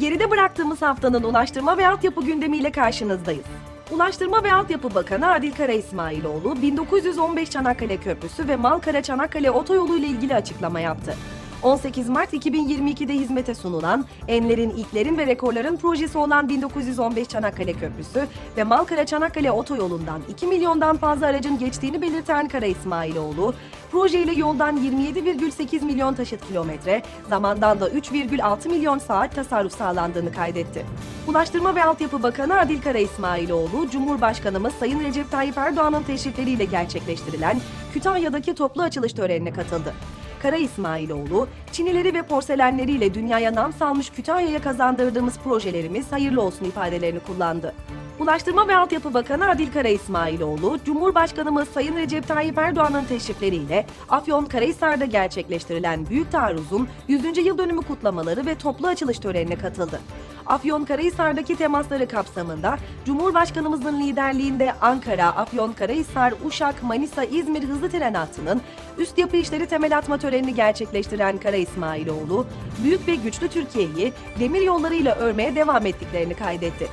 Geride bıraktığımız haftanın ulaştırma ve altyapı gündemiyle karşınızdayız. Ulaştırma ve Altyapı Bakanı Adil Kara İsmailoğlu, 1915 Çanakkale Köprüsü ve Malkara Çanakkale Otoyolu ile ilgili açıklama yaptı. 18 Mart 2022'de hizmete sunulan, enlerin, ilklerin ve rekorların projesi olan 1915 Çanakkale Köprüsü ve Malkara Çanakkale Otoyolu'ndan 2 milyondan fazla aracın geçtiğini belirten Kara İsmailoğlu, projeyle yoldan 27,8 milyon taşıt kilometre, zamandan da 3,6 milyon saat tasarruf sağlandığını kaydetti. Ulaştırma ve Altyapı Bakanı Adil Kara İsmailoğlu, Cumhurbaşkanımız Sayın Recep Tayyip Erdoğan'ın teşrifleriyle gerçekleştirilen Kütahya'daki toplu açılış törenine katıldı. Kara İsmailoğlu, Çinileri ve porselenleriyle dünyaya nam salmış Kütahya'ya kazandırdığımız projelerimiz hayırlı olsun ifadelerini kullandı. Ulaştırma ve Altyapı Bakanı Adil Kara İsmailoğlu, Cumhurbaşkanımız Sayın Recep Tayyip Erdoğan'ın teşrifleriyle Afyon Karahisar'da gerçekleştirilen Büyük Taarruz'un 100. yıl dönümü kutlamaları ve toplu açılış törenine katıldı. Afyon Karahisar'daki temasları kapsamında Cumhurbaşkanımızın liderliğinde Ankara, Afyon Karahisar, Uşak, Manisa, İzmir hızlı tren hattının üst yapı işleri temel atma törenini gerçekleştiren Kara İsmailoğlu, büyük ve güçlü Türkiye'yi demir yollarıyla örmeye devam ettiklerini kaydetti.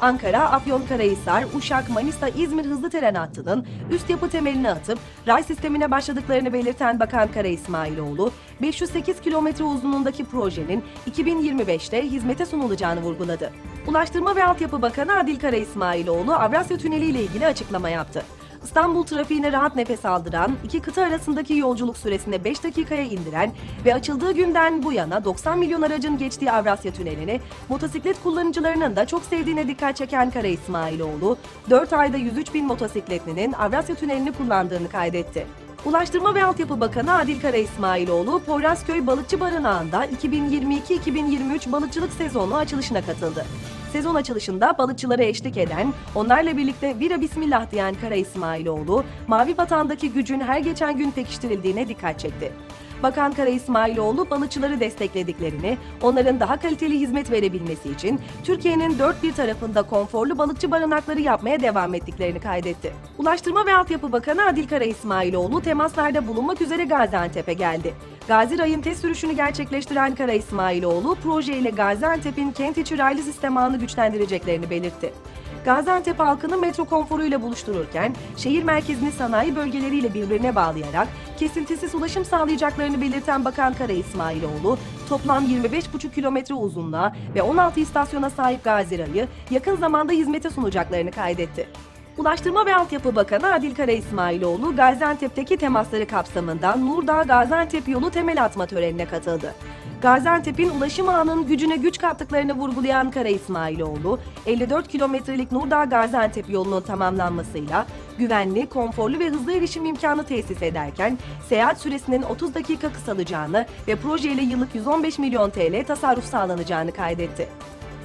Ankara, Afyonkarahisar, Uşak, Manisa, İzmir hızlı tren hattının üst yapı temelini atıp ray sistemine başladıklarını belirten Bakan Kara İsmailoğlu, 508 kilometre uzunluğundaki projenin 2025'te hizmete sunulacağını vurguladı. Ulaştırma ve Altyapı Bakanı Adil Kara İsmailoğlu, Avrasya Tüneli ile ilgili açıklama yaptı. İstanbul trafiğine rahat nefes aldıran, iki kıta arasındaki yolculuk süresini 5 dakikaya indiren ve açıldığı günden bu yana 90 milyon aracın geçtiği Avrasya Tüneli'ni motosiklet kullanıcılarının da çok sevdiğine dikkat çeken Kara İsmailoğlu, 4 ayda 103 bin motosikletlinin Avrasya Tüneli'ni kullandığını kaydetti. Ulaştırma ve Altyapı Bakanı Adil Kara İsmailoğlu, Poyrazköy Balıkçı Barınağı'nda 2022-2023 balıkçılık sezonu açılışına katıldı. Sezon açılışında balıkçılara eşlik eden, onlarla birlikte Vira Bismillah diyen Kara İsmailoğlu, Mavi Vatan'daki gücün her geçen gün pekiştirildiğine dikkat çekti. Bakan Kara İsmailoğlu balıkçıları desteklediklerini, onların daha kaliteli hizmet verebilmesi için Türkiye'nin dört bir tarafında konforlu balıkçı barınakları yapmaya devam ettiklerini kaydetti. Ulaştırma ve Altyapı Bakanı Adil Kara İsmailoğlu temaslarda bulunmak üzere Gaziantep'e geldi. Gazi Ray'ın test sürüşünü gerçekleştiren Kara İsmailoğlu, projeyle Gaziantep'in kent içi raylı sistem ağını güçlendireceklerini belirtti. Gaziantep halkını metro konforuyla buluştururken şehir merkezini sanayi bölgeleriyle birbirine bağlayarak kesintisiz ulaşım sağlayacaklarını belirten Bakan Kara İsmailoğlu, toplam 25,5 kilometre uzunluğa ve 16 istasyona sahip Gazi Ray'ı yakın zamanda hizmete sunacaklarını kaydetti. Ulaştırma ve Altyapı Bakanı Adil Kara İsmailoğlu, Gaziantep'teki temasları kapsamında Nurdağ Gaziantep yolu temel atma törenine katıldı. Gaziantep'in ulaşım ağının gücüne güç kattıklarını vurgulayan Kara İsmailoğlu, 54 kilometrelik Nurdağ Gaziantep yolunun tamamlanmasıyla güvenli, konforlu ve hızlı erişim imkanı tesis ederken seyahat süresinin 30 dakika kısalacağını ve projeyle yıllık 115 milyon TL tasarruf sağlanacağını kaydetti.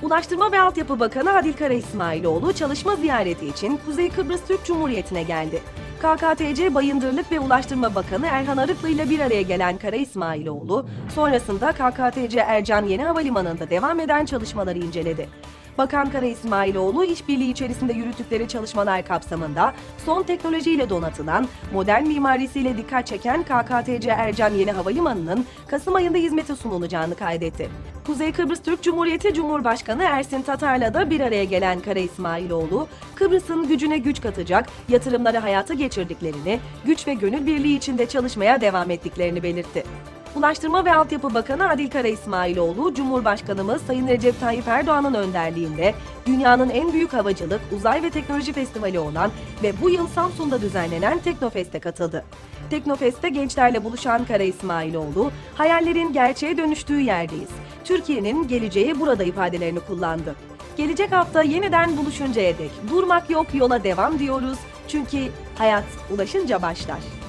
Ulaştırma ve Altyapı Bakanı Adil Kara İsmailoğlu çalışma ziyareti için Kuzey Kıbrıs Türk Cumhuriyeti'ne geldi. KKTC Bayındırlık ve Ulaştırma Bakanı Erhan Arıklı ile bir araya gelen Kara İsmailoğlu, sonrasında KKTC Ercan Yeni Havalimanı'nda devam eden çalışmaları inceledi. Bakan Kara İsmailoğlu, işbirliği içerisinde yürüttükleri çalışmalar kapsamında son teknolojiyle donatılan, modern mimarisiyle dikkat çeken KKTC Ercan Yeni Havalimanı'nın Kasım ayında hizmete sunulacağını kaydetti. Kuzey Kıbrıs Türk Cumhuriyeti Cumhurbaşkanı Ersin Tatar'la da bir araya gelen Kara İsmailoğlu, Kıbrıs'ın gücüne güç katacak yatırımları hayata geçirdiklerini, güç ve gönül birliği içinde çalışmaya devam ettiklerini belirtti. Ulaştırma ve Altyapı Bakanı Adil Kara İsmailoğlu, Cumhurbaşkanımız Sayın Recep Tayyip Erdoğan'ın önderliğinde dünyanın en büyük havacılık, uzay ve teknoloji festivali olan ve bu yıl Samsun'da düzenlenen Teknofest'e katıldı. Teknofest'te gençlerle buluşan Kara İsmailoğlu, hayallerin gerçeğe dönüştüğü yerdeyiz. Türkiye'nin geleceği burada ifadelerini kullandı. Gelecek hafta yeniden buluşuncaya dek durmak yok yola devam diyoruz. Çünkü hayat ulaşınca başlar.